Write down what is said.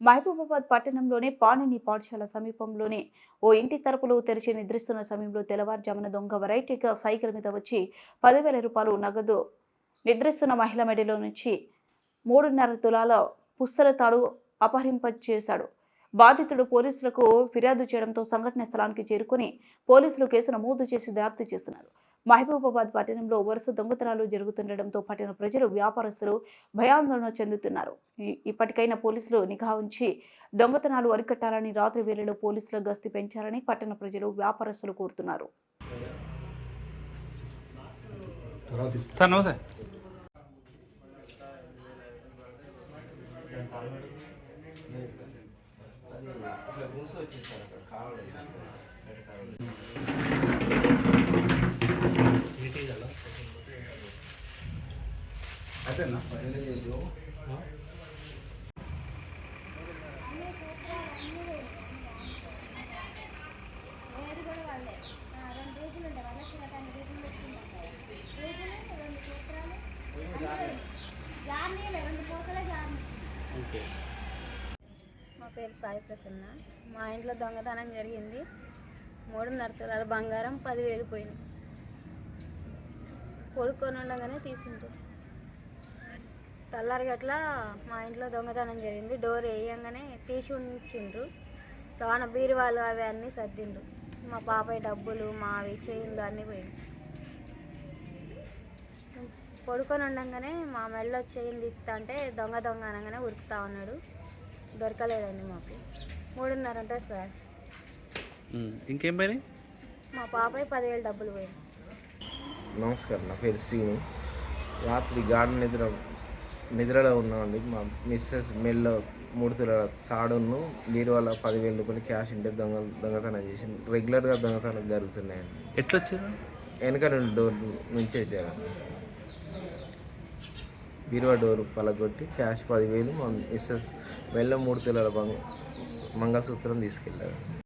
మహబూబాబాద్ పట్టణంలోని పాణిని పాఠశాల సమీపంలోనే ఓ ఇంటి తరపులు తెరిచి నిద్రిస్తున్న సమయంలో తెల్లవారుజామున దొంగ వెరైటీగా సైకిల్ మీద వచ్చి పదివేల రూపాయలు నగదు నిద్రిస్తున్న మహిళ మెడలో నుంచి మూడున్నర తులాల పుస్తల తాడు అపహరింపచేశాడు బాధితుడు పోలీసులకు ఫిర్యాదు చేయడంతో సంఘటన స్థలానికి చేరుకుని పోలీసులు కేసు నమోదు చేసి దర్యాప్తు చేస్తున్నారు. మహబూబాబాద్ పట్టణంలో వరుస దొంగతనాలు జరుగుతుండటంతో పట్టణ ప్రజలు వ్యాపారస్తులు భయాందోళన చెందుతున్నారు. ఇప్పటికైనా పోలీసులు నిఘా ఉంచి దొంగతనాలు అరికట్టాలని రాత్రి వేళలో పోలీసుల గస్తీ పెంచాలని పట్టణ ప్రజలు వ్యాపారస్తులు కోరుతున్నారు. సార్ మా పేరు సాయి ప్రసన్న. మా ఇంట్లో దొంగతనం జరిగింది. మూడున్నర తులాల బంగారం పదివేలు పోయింది. కొడుకొని ఉండగానే తీసిండ్రు. తెల్లారి గట్ల మా ఇంట్లో దొంగతనం జరిగింది. డోర్ వేయంగానే తీసి ఉంచిండ్రు. లోన బీరువాలు అవి అన్నీ సర్దిండ్రు. మా పాపయ్య డబ్బులు మావి చైన్లు అన్నీ పోయింది. పడుకొని ఉండగానే మా మెడలో చైన్ తీస్తా అంటే దొంగ దొంగ అనగానే ఉరుకుతా ఉన్నాడు. దొరకలేదండి మాకు. మూడున్నర ఉంటుంది సార్ ఇంకేం పోయినాయి? మా పాపయ్య పదివేలు డబ్బులు పోయింది నమస్కారం నా పేరు శ్రీను. రాత్రి గాఢ నిద్ర నిద్రలో ఉన్నామండి. మా మిస్సెస్ మెల్లో మూడు తులాల తాడును మీరు వాళ్ళ పదివేల రూపాయలు క్యాష్ ఉంటే దొంగ దొంగతనం చేసి రెగ్యులర్గా దొంగతనం జరుగుతున్నాయండి. ఎట్లా వచ్చారు వెనక రెండు డోర్ నుంచి వచ్చారండి బీరువా డోర్ పలగొట్టి క్యాష్ పదివేలు మా మిస్సెస్ మెల్ల మూడు తులాల బంగ మంగళసూత్రం తీసుకెళ్ళారు.